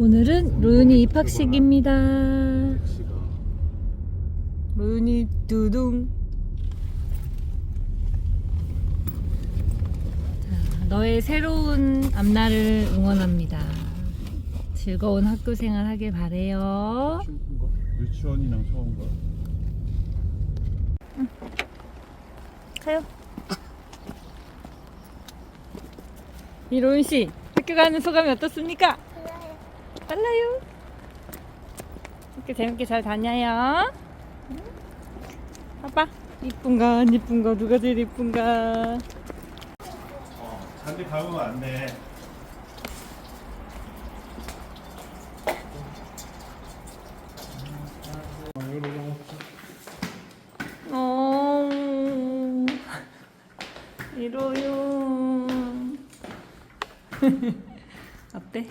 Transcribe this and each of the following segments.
오늘은 로윤이 입학식입니다. 로윤이 두둥. 자, 너의 새로운 앞날을 응원합니다. 즐거운 학교 생활 하길 바래요. 유치원이랑 처음가? 가요. 이로윤 씨, 학교 가는 소감이 어떻습니까? 빨라요. 학교 재밌게 잘 다녀요. 응? 봐봐. 이쁜가 안 이쁜가 누가 제일 이쁜가. 어, 잔디 밟으면 안 돼. 어. 이로윤. 어때?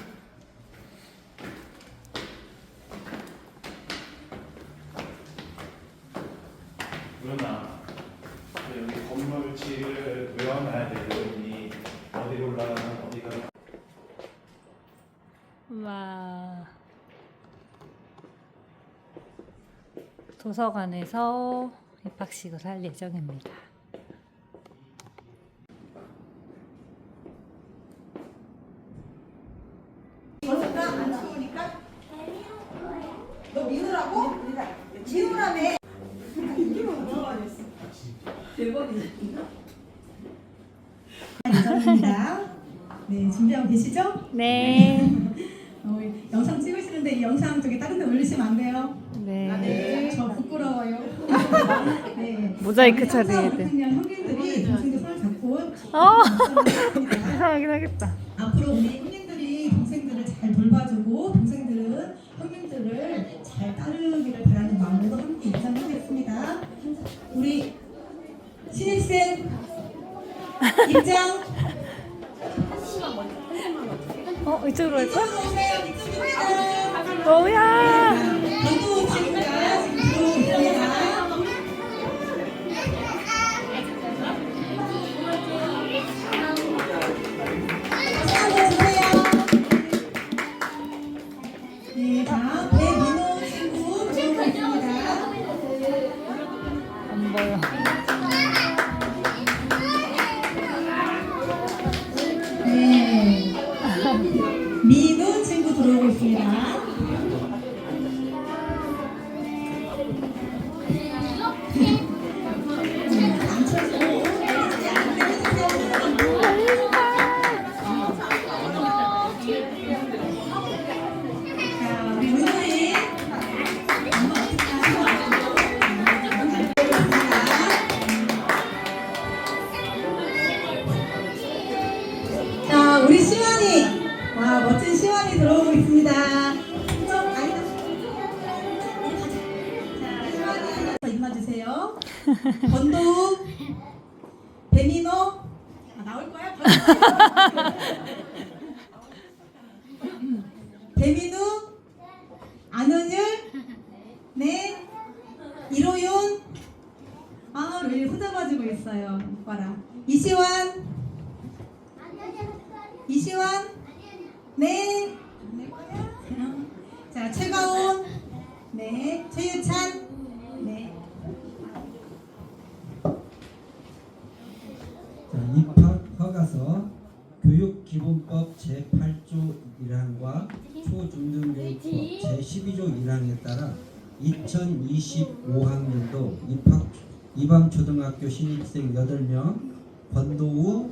누나, 여기 건물치를 외워놔야 되더니 어디 올라가면 어디가 와. 도서관에서 입학식을 할 예정입니다. 저녁가 안 추우니까 너 민우라고? 민우라며 이게 뭐가 아니었어 대박이다 예정입니다. 네, 준비하고 계시죠? 네. 어, 영상 찍으시는데 이 영상 저기 다른 데 올리시면 안 돼요. 네. 저 부끄러워요. 네. 모자이크 처리해야 돼. 그냥 형님들이 동생들 손을 잡고 어. 이상하긴 하겠다. 앞으로 우리 형님 이 자, 우리 시완이. 와, 멋진 시완이 들어오고 있습니다. 자, 하나 임해주세요. 권도우, 배민호. 아, 나올 거야? 배민우, 안은율, 네, 이로윤. 아, 왜 혼자 가지고 있어요, 오빠랑. 이시완. 이시환? 네. 네. 자, 최가온. 네. 최유찬. 네. 자, 입학 허가서 교육기본법 제8조 1항과 초중등교육법 제12조 1항에 따라 2025학년도 입학 이방초등학교 신입생 8명 권도우,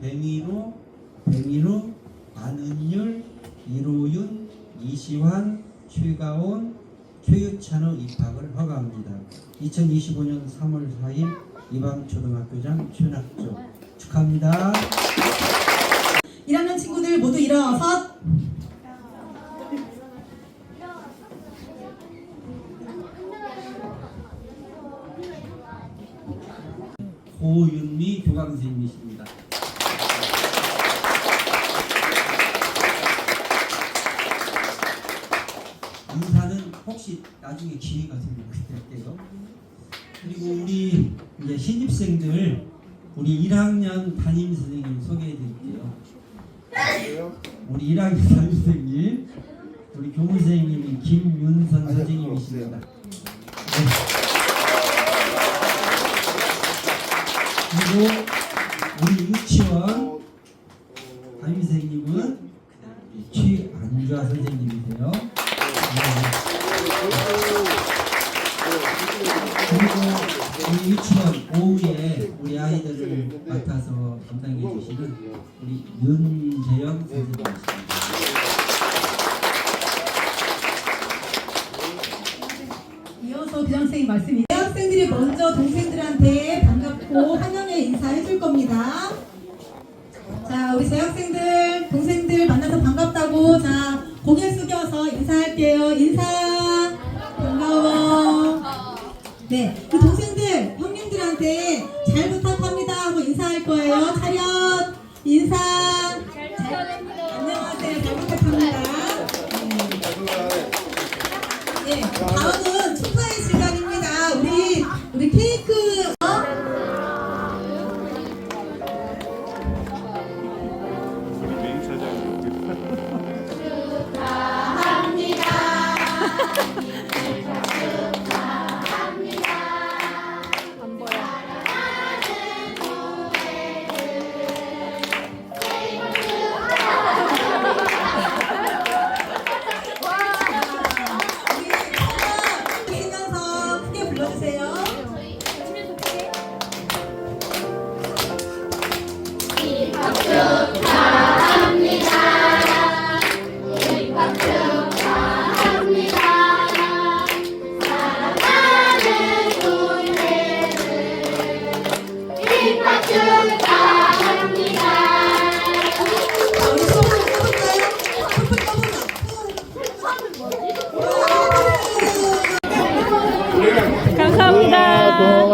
배미로, 배민우, 안은율, 이로윤, 이시환, 최가온, 최유찬의 입학을 허가합니다. 2025년 3월 4일 이방초등학교장 최낙조 축하합니다. 1학년 친구들 모두 일어서 고윤미 교감 선생님이십니다. 인사는 혹시 나중에 기회가 되면 그때 할게요. 그리고 우리 이제 신입생들 우리 1학년 담임 선생님 소개해 드릴게요. 우리 1학년 담임 선생님, 우리 교무 선생님이 김윤선 선생님이십니다. 네. 그리고 우리 유치원 담임선생님은 최안좌 선생님이세요. 네. 그리고 우리 유치원 오후에 우리 아이들을 맡아서 주시는 우리 윤재영 선생님이십니다. 이어서 교장선생님 말씀이 학생들이 먼저 동생들한테 반갑고 환영의 인사해 줄 겁니다. 자, 우리 재학생들, 동생들 만나서 반갑다고 자, 고개 숙여서 인사할게요. 인사. 네. 주세요.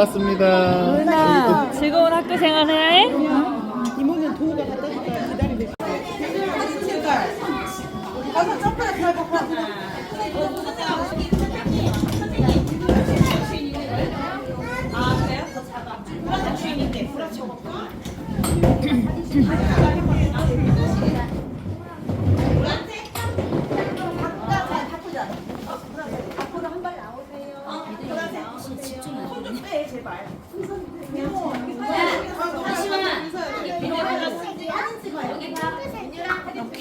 고맙습니다. 누나 즐거운 학교 생활 해. 사진 찍을. 가서 점프를 들어봐. 아 그래요? 브라차 주인인데 브라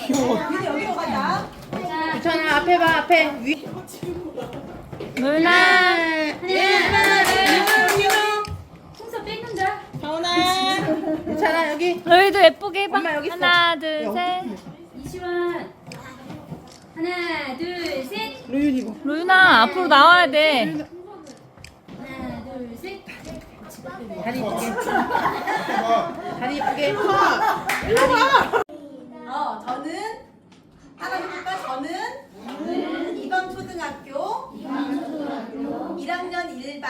차 먹까? 여기로 가자. 누나. 너희도 예쁘게 해봐. 하나, 둘, 셋. 이시원 하나 둘 셋 로윤아 앞으로 나와야 돼. 하나 둘셋 어, 저는 하나 해볼까? 저는 이번 초등학교 1학년 1반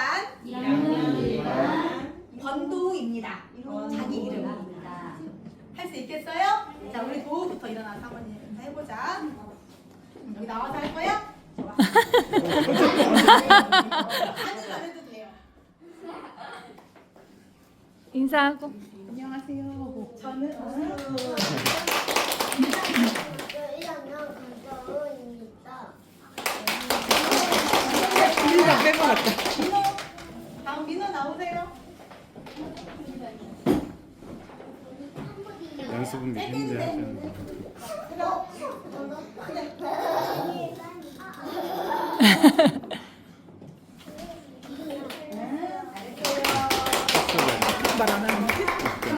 권도우입니다. 자기 이름 할 수 있겠어요? 자, 우리 도우부터 일어나서 한번 해보자. 여기 나와서 할 거야? 좋아. 앉으면 인사하고. 저는 어, 민호, 다음 민호 나오세요. 연습은 미리 하시는 거.